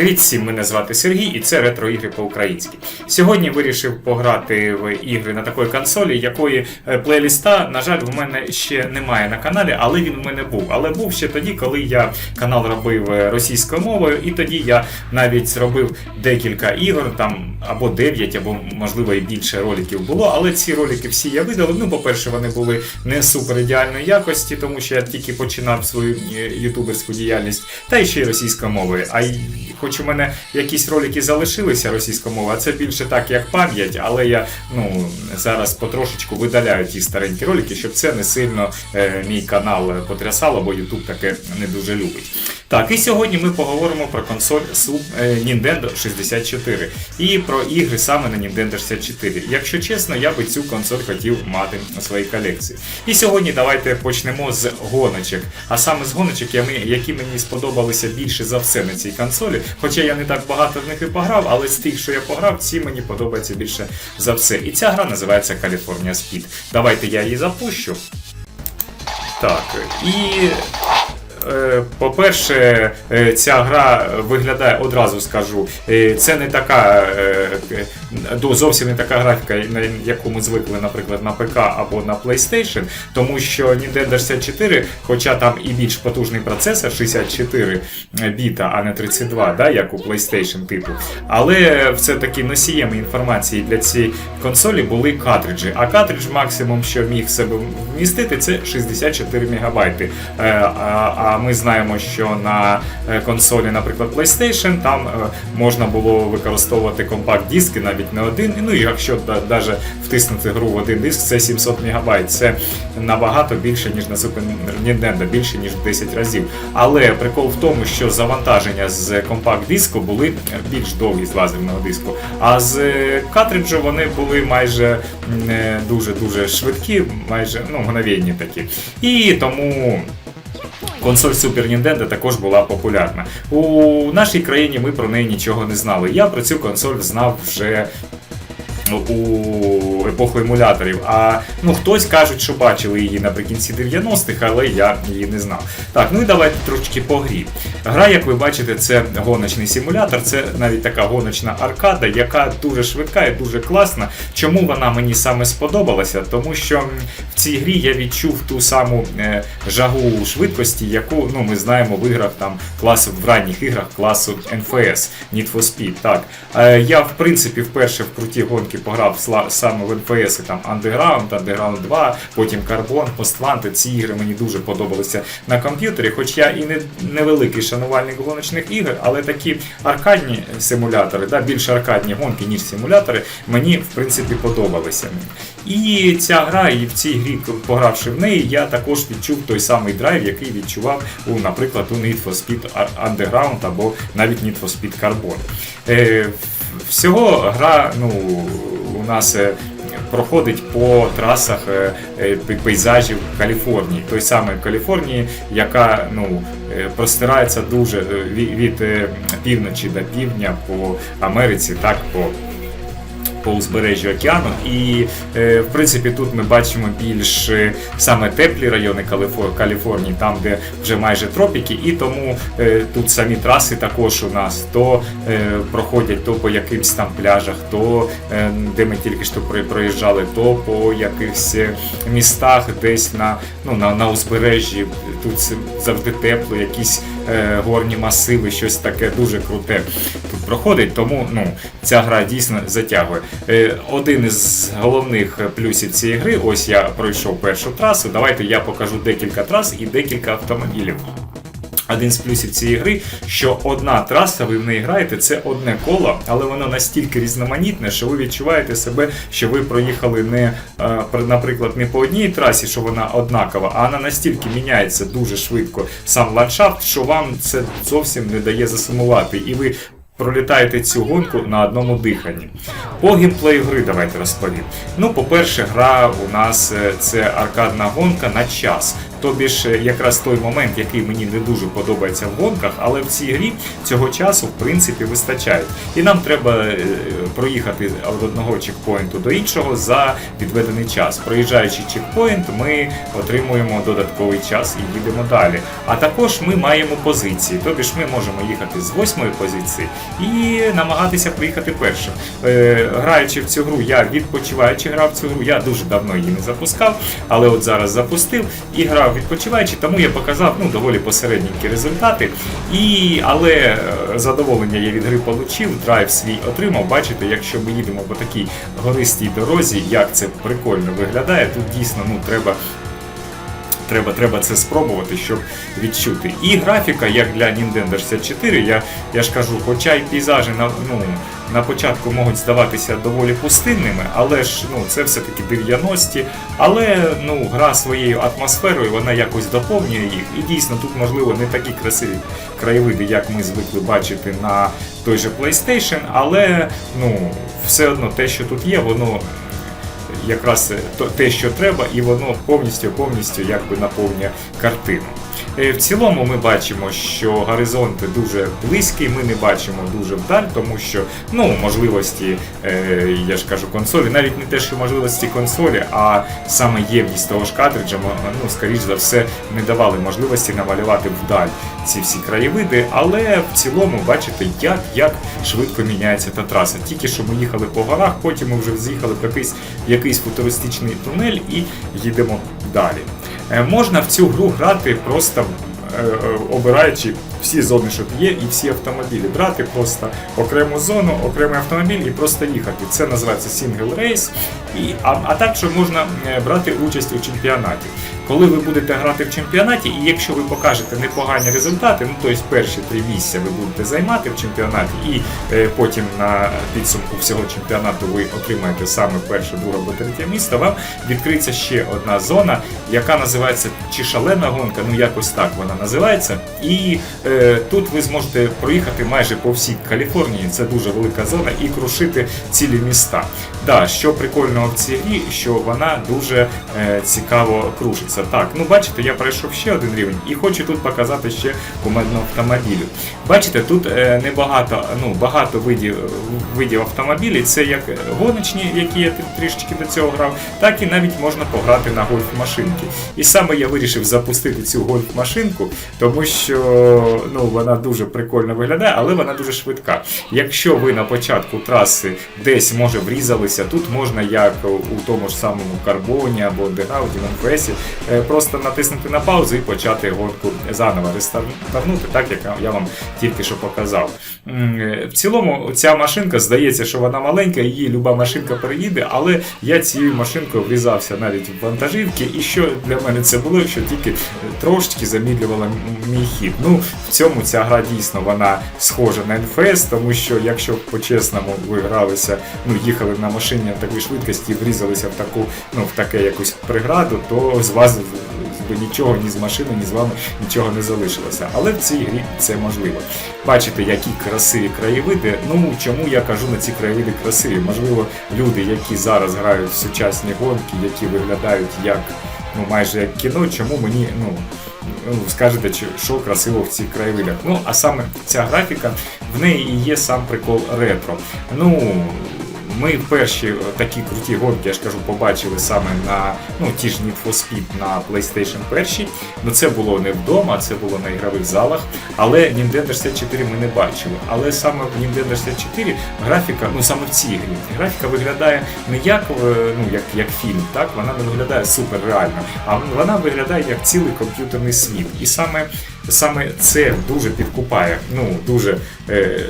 Привіт всім, мене звати Сергій, і це ретро ігри по-українськи. Сьогодні вирішив пограти в ігри на такої консолі, якої е, плейліста, на жаль, в мене ще немає на каналі, але він в мене був. Але був ще тоді, коли я канал робив е, російською мовою, і тоді я навіть зробив декілька ігор, там або 9, або можливо і більше роликів було. Але ці ролики всі я видалив. Ну, по-перше, вони були не супер ідеальної якості, тому що я тільки починав свою е, ютуберську діяльність, та й ще й російською мовою. А й хоч у мене якісь ролики залишилися російською мовою, а це більше так, як пам'ять, але я ну, зараз потрошечку видаляю ті старенькі ролики, щоб це не сильно е, мій канал потрясало, бо YouTube таке не дуже любить. Так, і сьогодні ми поговоримо про консоль е, Nintendo 64 і про ігри саме на Nintendo 64. Якщо чесно, я би цю консоль хотів мати у своїй колекції. І сьогодні давайте почнемо з гоночок. А саме з гоночок, які мені сподобалися більше за все на цій консолі. Хоча я не так багато в них і пограв, але з тих, що я пограв, ці мені подобаються більше за все. І ця гра називається California Speed. Давайте я її запущу. Так, і По-перше, е, ця гра виглядає, одразу скажу, е, це не така е, е, до- зовсім не така графіка, на яку ми звикли, наприклад, на ПК або на PlayStation, тому що Nintendo 64, хоча там і більш потужний процесор 64 біта, а не 32, да, як у PlayStation типу, але все-таки носієм інформації для цієї консолі були картриджі. А картридж максимум, що міг себе вмістити, це 64 МБ. А ми знаємо, що на е, консолі, наприклад, PlayStation, там е, можна було використовувати компакт-диски, навіть не один. Ну і якщо навіть втиснути гру в один диск, це 700 МБ. Це набагато більше, ніж на Super Nintendo, більше ніж в 10 разів. Але прикол в тому, що завантаження з компакт-диску були більш довгі з лазерного диску, а з е, картриджу вони були майже дуже дуже швидкі, майже ну, мгновенні такі. І тому. Консоль Super Nintendo також була популярна. У нашій країні ми про неї нічого не знали. Я про цю консоль знав вже у епоху емуляторів. А ну хтось кажуть, що бачили її наприкінці 90-х, але я її не знав. Так, ну і давайте трошки по грі. Гра, як ви бачите, це гоночний симулятор, це навіть така гоночна аркада, яка дуже швидка і дуже класна. Чому вона мені саме сподобалася? Тому що в цій грі я відчув ту саму е, жагу швидкості, яку ну, ми знаємо в іграх там класу в ранніх іграх класу NFS, Need for Speed. Так. Е, я в принципі вперше в круті гонки пограв сла- саме в NFS, там Underground, Underground 2, потім Carbon, Postwante. Ці ігри мені дуже подобалися на комп'ютері, хоч я і не невеликий шанувальник гоночних ігор, але такі аркадні симулятори, да, більш аркадні гонки, ніж симулятори, мені в принципі подобалися. І ця гра, і в цій грі, погравши в неї, я також відчув той самий драйв, який відчував у, наприклад, у Need for Speed Underground або навіть Need for Speed Carbon. Е, всього гра ну, нас е, проходить по трасах е, е, пей- пейзажів Каліфорнії, той самої Каліфорнії, яка ну, простирається дуже ві- від півночі до півдня по Америці, так по по узбережжю океану. І е, в принципі тут ми бачимо більш е, саме теплі райони Каліфорнії, там де вже майже тропіки, і тому е, тут самі траси також у нас то проходять то по якимсь там пляжах, то де ми тільки що проїжджали, то по якихось містах, десь на, ну, на, на узбережжі. Тут завжди тепло, якісь горні масиви, щось таке дуже круте тут проходить. Тому ну, ця гра дійсно затягує. Е, один із головних плюсів цієї гри, ось я пройшов першу трасу. Давайте я покажу декілька трас і декілька автомобілів. Один з плюсів цієї гри, що одна траса, ви в неї граєте, це одне коло, але воно настільки різноманітне, що ви відчуваєте себе, що ви проїхали не, е, наприклад, не по одній трасі, що вона однакова, а вона настільки міняється дуже швидко сам ландшафт, що вам це зовсім не дає засумувати. І ви пролітаєте цю гонку на одному диханні. По геймплею гри давайте розповім. Ну, по-перше, гра у нас е, це аркадна гонка на час. Тобі ж е, якраз той момент, який мені не дуже подобається в гонках, але в цій грі цього часу в принципі вистачає. І нам треба е, проїхати від одного чекпоінту до іншого за відведений час. Проїжджаючи чекпоінт, ми отримуємо додатковий час і їдемо далі. А також ми маємо позиції, тобі ж ми можемо їхати з восьмої позиції і намагатися приїхати першим. Е, граючи в цю гру, я відпочиваючи грав в цю гру, я дуже давно її не запускав, але от зараз запустив і грав відпочиваючи, тому я показав ну, доволі посередненькі результати. І, але е, задоволення я від гри отримав, драйв свій отримав. Бачите, якщо ми їдемо по такій гористій дорозі, як це прикольно виглядає, тут дійсно ну, треба Треба, треба це спробувати, щоб відчути. І графіка, як для Nintendo 64, я, я ж кажу, хоча й пейзажі на, ну, на початку можуть здаватися доволі пустинними, але ж ну, це все-таки 90-ті. Але ну, гра своєю атмосферою вона якось доповнює їх. І дійсно тут, можливо, не такі красиві краєвиди, як ми звикли бачити на той же PlayStation, але ну, все одно те, що тут є, воно якраз те, що треба, і воно повністю повністю якби наповнює картину. Е, В цілому ми бачимо, що горизонти дуже близькі, ми не бачимо дуже вдаль, тому що ну, можливості, е, я ж кажу, консолі, навіть не те, що можливості консолі, а саме ємність того ж картриджа, ну, скоріш за все, не давали можливості намалювати вдаль ці всі краєвиди, але в цілому бачите, як, як швидко міняється та траса. Тільки що ми їхали по горах, потім ми вже з'їхали в якийсь, якийсь футуристичний тунель і їдемо далі. Е, Можна в цю гру грати просто е, е, обираючи всі зони, що є, і всі автомобілі. Брати просто окрему зону, окремий автомобіль і просто їхати. Це називається Single Race. І, а, а також можна брати участь у чемпіонаті. Коли ви будете грати в чемпіонаті, і якщо ви покажете непогані результати, ну тобто перші три місця ви будете займати в чемпіонаті, і е, потім на підсумку всього чемпіонату ви отримаєте саме перше, друге або третє місце, вам відкриється ще одна зона, яка називається чи шалена гонка, ну якось так вона називається. І е, тут ви зможете проїхати майже по всій Каліфорнії, це дуже велика зона, і крушити цілі міста. Да, що прикольного в цій грі, що вона дуже е, цікаво кружиться. Так, ну бачите, я пройшов ще один рівень і хочу тут показати ще кумедну автомобілю. Бачите, тут е, небагато, ну багато видів, видів автомобілів. Це як гоночні, які я трішечки до цього грав, так і навіть можна пограти на гольф-машинки. І саме я вирішив запустити цю гольф-машинку, тому що ну, вона дуже прикольно виглядає, але вона дуже швидка. Якщо ви на початку траси десь може врізалися, тут можна як у тому ж самому карбоні або дегауді е, просто натиснути на паузу і почати гонку заново реставнути, так як я вам тільки що показав. Е, В цілому ця машинка здається, що вона маленька, її люба машинка переїде, але я цією машинкою врізався навіть в вантажівки, і що для мене це було, що тільки трошечки замідлювала мій хід. Ну, в цьому ця гра дійсно вона схожа на NFS, тому що якщо по-чесному ви гралися, ну їхали на машині на такій швидкості врізалися в таку, ну в таке якусь преграду, то з вас нічого ні з машини, ні з вами нічого не залишилося. Але в цій грі це можливо. Бачите, які красиві краєвиди. Ну чому я кажу на ці краєвиди красиві? Можливо, люди, які зараз грають в сучасні гонки, які виглядають як ну майже як кіно, чому мені ну. Ну, скажете, що красиво в цих краєвидах. Ну, а саме ця графіка, в неї і є сам прикол ретро. Ну, ми перші е, такі круті гонки, я ж кажу, побачили саме на ну, ті ж Need for Speed на PlayStation 1. Ну це було не вдома, це було на ігрових залах. Але Nintendo 64 ми не бачили. Але саме в Nintendo 64 графіка, ну саме в цій грі, графіка виглядає не як, е, ну, як, як фільм, так вона не виглядає супер реально, а вона виглядає як цілий комп'ютерний світ. І саме Саме це дуже підкупає. Ну дуже е,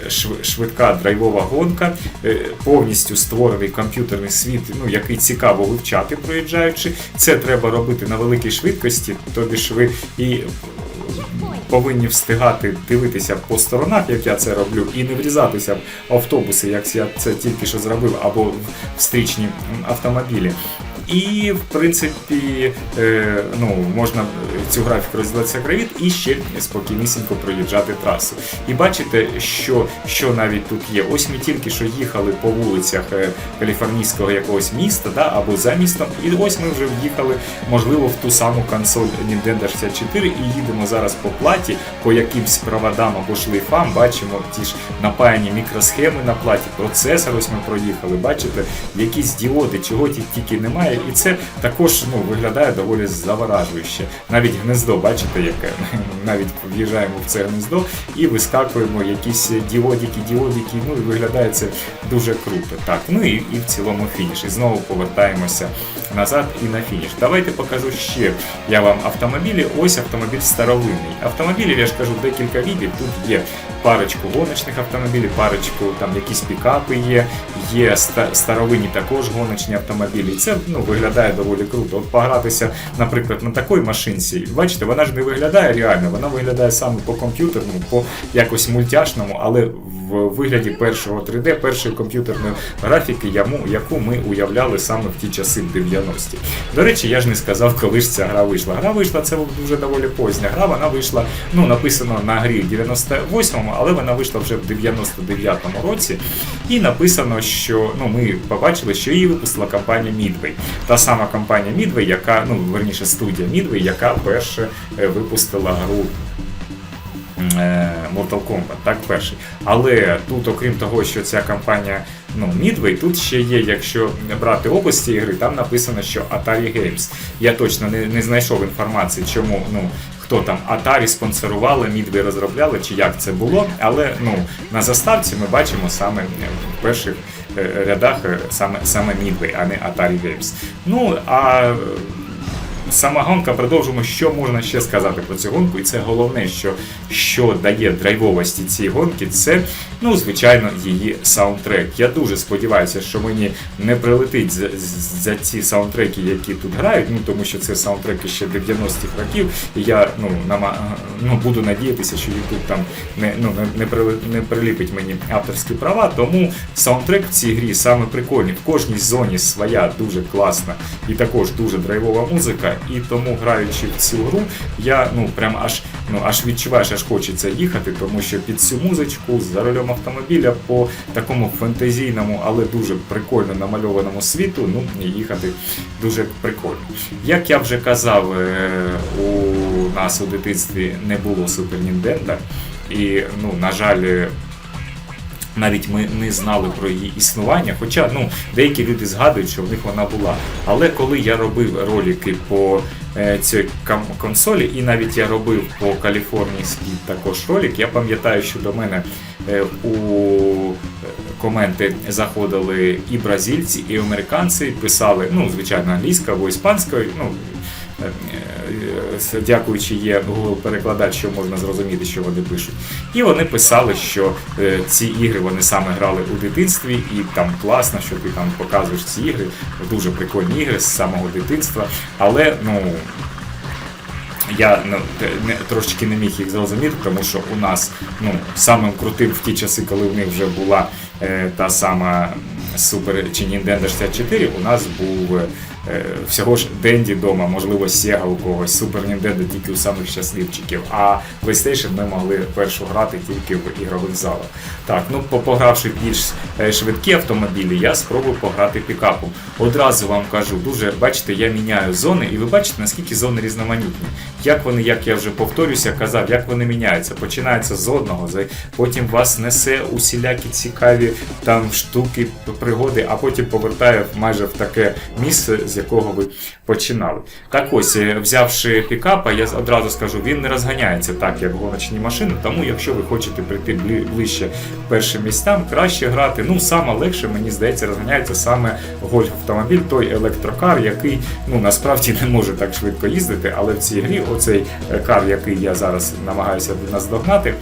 швидка драйвова гонка, е, повністю створений комп'ютерний світ, ну який цікаво вивчати, проїжджаючи. Це треба робити на великій швидкості, тобі ж ви і повинні встигати дивитися по сторонах, як я це роблю, і не врізатися в автобуси, як я це тільки що зробив, або в стрічні автомобілі. І, в принципі, е, ну, можна цю графіку розділитися кровіт і ще спокійнісінько проїжджати трасу. І бачите, що, що навіть тут є. Ось ми тільки що їхали по вулицях е, каліфорнійського якогось міста, да, або за містом, і ось ми вже в'їхали, можливо, в ту саму консоль Nintendo 64 і їдемо зараз по платі, по якимсь проводам або шлейфам. Бачимо ті ж напаяні мікросхеми на платі, процесор ось ми проїхали. Бачите, якісь діоди, чого ті- тільки немає. І це також ну, виглядає доволі заворажующе. Навіть гнездо, бачите, яке навіть в'їжджаємо в це гнездо і вискакуємо якісь діодики, діодики. Ну і виглядає це дуже круто. Так, ну і, і в цілому фініш. І знову повертаємося назад і на фініш. Давайте покажу ще я вам автомобілі. Ось автомобіль старовинний. Автомобілів, я ж кажу, декілька видів. Тут є парочку гоночних автомобілів, парочку там якісь пікапи є, є ста- старовинні також гоночні автомобілі. Це ну, виглядає доволі круто. От погратися, наприклад, на такій машинці, бачите, вона ж не виглядає реально, вона виглядає саме по комп'ютерному, по якось мультяшному, але в вигляді першого 3D, першої комп'ютерної графіки, яму- яку ми уявляли саме в ті часи в 90-ті. До речі, я ж не сказав, коли ж ця гра вийшла. Гра вийшла, це дуже доволі позня гра. Вона вийшла, ну написано на грі в 98-му, але вона вийшла вже в 99-му році. І написано, що ну ми побачили, що її випустила компанія Midway. Та сама компанія Midway, яка, ну верніше, студія Midway, яка перше е, випустила гру е, Mortal Kombat, так перший. Але тут, окрім того, що ця компанія ну, Midway, тут ще є, якщо брати опис цієї гри, там написано, що Atari Games. Я точно не, не знайшов інформації, чому ну. Хто там Atari спонсорували, Midway розробляли, чи як це було, але ну на заставці ми бачимо саме перших е, рядах е, саме саме Midway, а не Atari Games. Ну а Сама гонка продовжимо, що можна ще сказати про цю гонку, і це головне, що, що дає драйвовості цій гонки, це, ну, звичайно, її саундтрек. Я дуже сподіваюся, що мені не прилетить за, за ці саундтреки, які тут грають, ну тому що це саундтреки ще 90-х років, і я ну, нама, ну, буду надіятися, що YouTube там не, ну, не, не, приліпить мені авторські права, тому саундтрек в цій грі саме прикольний. В кожній зоні своя дуже класна і також дуже драйвова музика. І тому, граючи в цю гру, я ну прям аж ну аж відчуваєш, аж хочеться їхати, тому що під цю музичку за рулем автомобіля по такому фантазійному, але дуже прикольно намальованому світу, ну їхати дуже прикольно. Як я вже казав, е, у нас у дитинстві не було Супер Нінтендо, і ну на жаль. Навіть ми не знали про її існування. Хоча ну, деякі люди згадують, що в них вона була. Але коли я робив ролики по е, цій консолі, і навіть я робив по Speed також ролик, я пам'ятаю, що до мене е, у е, коменти заходили і бразильці, і американці, писали, ну, звичайно, англійською або іспанською. Ну, дякуючи є перекладач, що можна зрозуміти, що вони пишуть. І вони писали, що е, ці ігри вони саме грали у дитинстві, і там класно, що ти там показуєш ці ігри, дуже прикольні ігри з самого дитинства. Але ну. Я ну, не, трошечки не міг їх зрозуміти, тому що у нас ну, самим крутим в ті часи, коли в них вже була е, та сама Super чи Nintendo 64, у нас був е, всього ж Денді дома, можливо, Sega у когось, Super Nintendo тільки у самих щасливчиків, а PlayStation ми могли першу грати тільки в ігрових залах. Так, ну погравши більш е, швидкі автомобілі, я спробую пограти пікапом. Одразу вам кажу, дуже бачите, я міняю зони, і ви бачите, наскільки зони різноманітні. Як вони, як я вже повторюся, казав, як вони міняються. Починається з одного, потім вас несе усілякі цікаві там штуки, пригоди, а потім повертає майже в таке місце, з якого ви починали. Так ось, е, взявши пікапа, я одразу скажу, він не розганяється так, як гоночні машини. Тому, якщо ви хочете прийти ближче першим місцям, краще грати. Ну, саме легше, мені здається, розганяється саме гольф-автомобіль, той електрокар, який ну насправді не може так швидко їздити, але в цій грі оцей е, кар, який я зараз намагаюся наздогнати,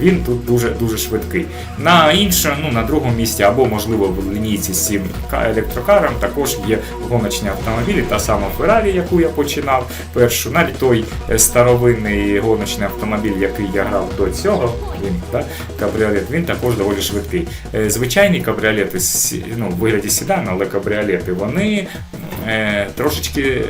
він тут дуже дуже швидкий. На інше, ну на другому місці, або можливо в лінійці з цим електрокаром, також є гоночні автомобілі, та сама Феррарі, яку я починав першу, навіть той е, старовинний гоночний автомобіль, який я грав до цього, він да, кабріолет, він також доволі швидкий. Е, Звичайні кабріолети ну, в вигляді седана, але кабріолети, вони е, трошечки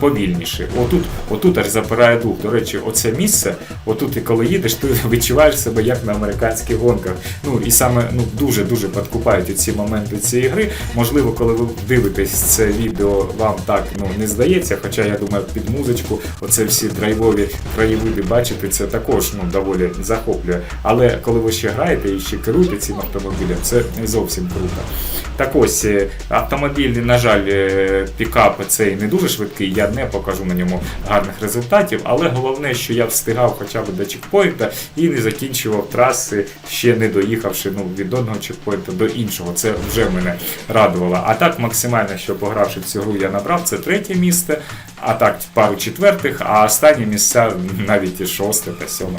повільніше. Отут, отут аж запирає дух. До речі, оце місце, отут і коли їдеш, ти відчуваєш себе як на американських гонках. Ну і саме ну дуже дуже підкупають ці моменти цієї гри. Можливо, коли ви дивитесь це відео, вам так ну не здається. Хоча я думаю, під музичку, оце всі драйвові краєвиди бачити, це також ну доволі захоплює. Але коли ви ще граєте і ще керуєте цим автомобілем, це не зовсім круто. Так ось е, автомобіль, на жаль, е, пікап цей не дуже швидкий. Я не покажу на ньому гарних результатів, але головне, що я встигав хоча б до чекпоінта і не закінчував траси, ще не доїхавши ну, від одного чекпоінта до іншого. Це вже мене радувало. А так, максимально, що погравши в цю гру, я набрав, це третє місце, а так пару четвертих, а останні місця навіть і шосте та сьоме.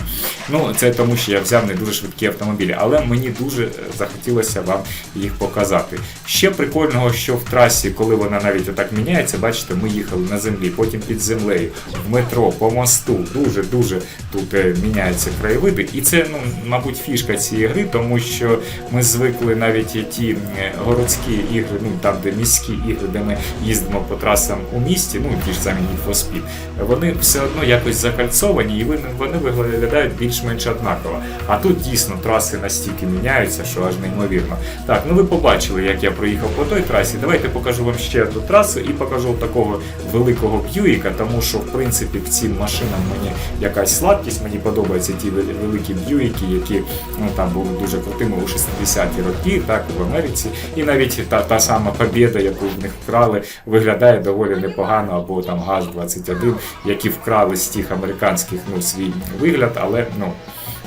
Ну, це тому, що я взяв не дуже швидкі автомобілі, але мені дуже захотілося вам їх показати. Ще прикольного, що в трасі, коли вона навіть отак міняється, бачите, ми їхали на землі, потім під землею, в метро, по мосту. Дуже дуже тут е, міняються краєвиди. І це, ну, мабуть, фішка цієї гри, тому що ми звикли навіть ті городські ігри, ну там, де міські ігри, де ми їздимо по трасам у місті, ну ті ж самі Speed, вони все одно якось закальцовані і вони виглядають більш-менш однаково. А тут дійсно траси настільки міняються, що аж неймовірно. Так, ну ви побачили, як я проїхав по той трасі. Давайте покажу вам ще одну трасу і покажу такого великого б'юїка, тому що в принципі в цим машинам мені якась слабкість, мені подобаються ті великі б'юїки, які ну там були дуже крутими у 60-ті роки, так в Америці. І навіть та, та сама побєда, яку в них вкрали, виглядає доволі непогано, або там ГАЗ-21, які вкрали з тих американських ну, свій вигляд, але ну.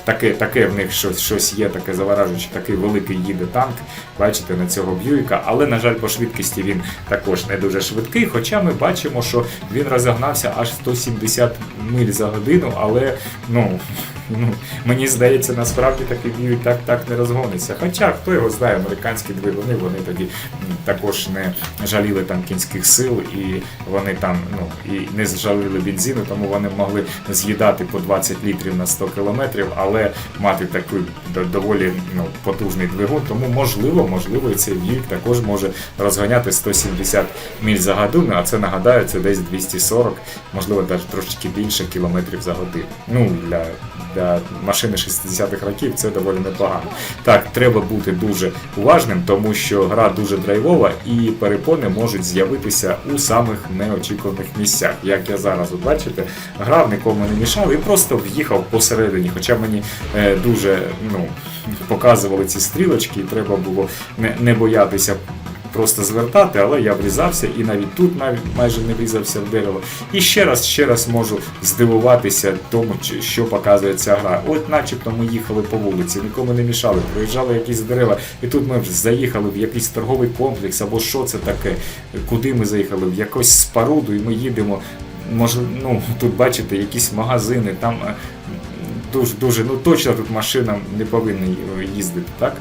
Таке, таке в них щось, щось є, таке заворажуюче, такий великий їде танк, бачите, на цього б'юйка, але, на жаль, по швидкості він також не дуже швидкий, хоча ми бачимо, що він розігнався аж 170 миль за годину, але ну, ну, мені здається, насправді такий б'юйк так, так не розгониться. Хоча, хто його знає, американські двигуни, вони тоді також не жаліли там кінських сил, і вони там ну, і не жаліли бензину, тому вони могли з'їдати по 20 літрів на 100 кілометрів, але мати такий до- доволі ну, потужний двигун. Тому можливо, можливо, і цей вік також може розганяти 170 миль за годину, а це нагадаю, це десь 240, можливо, навіть трошечки більше кілометрів за годину. Ну, для, для машини 60-х років це доволі непогано. Так, треба бути дуже уважним, тому що гра дуже драйвова і перепони можуть з'явитися у самих неочікуваних місцях. Як я зараз бачите, грав, нікому не мішав і просто в'їхав посередині. Хоча мені е, дуже ну, показували ці стрілочки, і треба було не, не боятися. Просто звертати, але я врізався і навіть тут навіть майже не врізався в дерево. І ще раз, ще раз можу здивуватися тому, що показує ця гра. От начебто ми їхали по вулиці, нікому не мішали, проїжджали якісь дерева, і тут ми вже заїхали в якийсь торговий комплекс, або що це таке, куди ми заїхали, в якусь споруду, і ми їдемо. Може, ну тут бачите, якісь магазини, там е, дуже дуже, ну точно тут машина не повинна їздити, так?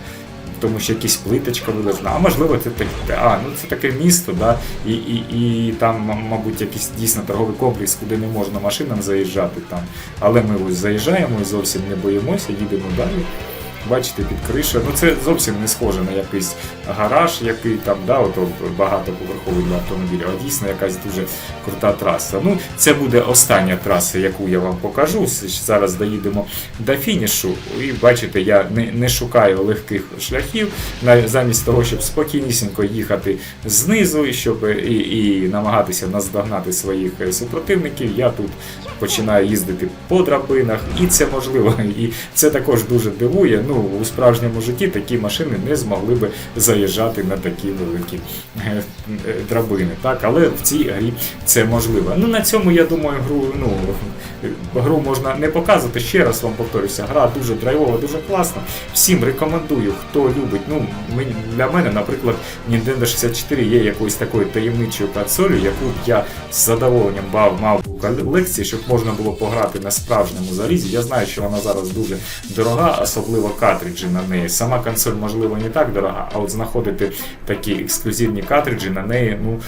Тому що якась плиточка вилежна, а можливо, це таке, а, ну, це таке місто, да? і, і, і там, мабуть, якийсь дійсно торговий комплекс, куди не можна машинам заїжджати. Там. Але ми ось заїжджаємо і зовсім не боїмося, їдемо далі. Бачите, під кришею. Ну це зовсім не схоже на якийсь гараж, який там, да, багатоповерховий для автомобіля, а дійсно якась дуже крута траса. Ну, це буде остання траса, яку я вам покажу. Зараз доїдемо до фінішу. І бачите, я не, не шукаю легких шляхів. Замість того, щоб спокійнісінько їхати знизу, щоб і, і намагатися наздогнати своїх е, супротивників, я тут починаю їздити по драбинах, і це можливо. І це також дуже дивує. Ну, у справжньому житті такі машини не змогли би заїжджати на такі великі е, е, драбини. Так, але в цій грі це можливо. Ну на цьому я думаю, гру ну гру можна не показувати. Ще раз вам повторюся, гра дуже драйвова, дуже класна. Всім рекомендую, хто любить. Ну для мене, наприклад, Nintendo 64 є якоюсь такою таємничою консолью, яку б я з задоволенням бав мав колекції, щоб можна було пограти на справжньому залізі. Я знаю, що вона зараз дуже дорога, особливо картриджі на неї. Сама консоль, можливо, не так дорога, а от знаходити такі ексклюзивні картриджі на неї ну,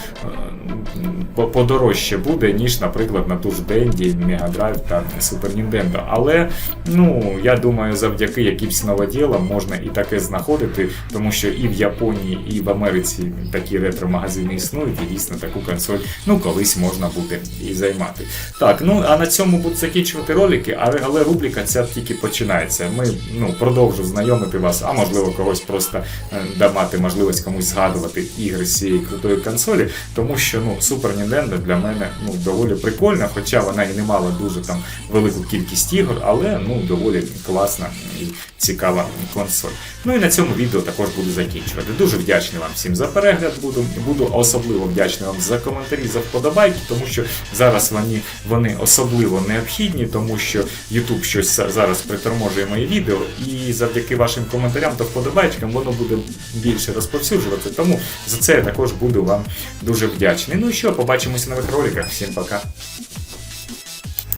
е, подорожче буде, ніж, наприклад, на ту ж Денді, Mega Drive та Super Nintendo. Але ну, я думаю, завдяки якимсь новоділам можна і таке знаходити, тому що і в Японії, і в Америці такі ретро-магазини існують, і дійсно таку консоль ну, колись можна буде і займати. Так, ну а на цьому буду закінчувати ролики, але, рубрика ця тільки починається. Ми ну, продовжу знайомити вас, а можливо когось просто е, давати можливість комусь згадувати ігри з цієї крутої консолі, тому що ну, Super Nintendo для мене ну, доволі прикольна, хоча вона і не мала дуже там велику кількість ігор, але ну, доволі класна і цікава консоль. Ну і на цьому відео також буду закінчувати. Дуже вдячний вам всім за перегляд. Буду, буду особливо вдячний вам за коментарі, за вподобайки, тому що зараз вони, вони особливо необхідні, тому що YouTube щось зараз приторможує мої відео, і завдяки вашим коментарям та вподобайкам воно буде більше розповсюджувати. Тому за це я також буду вам дуже вдячний. Ну і що, побачимося в нових роликах. Всім пока.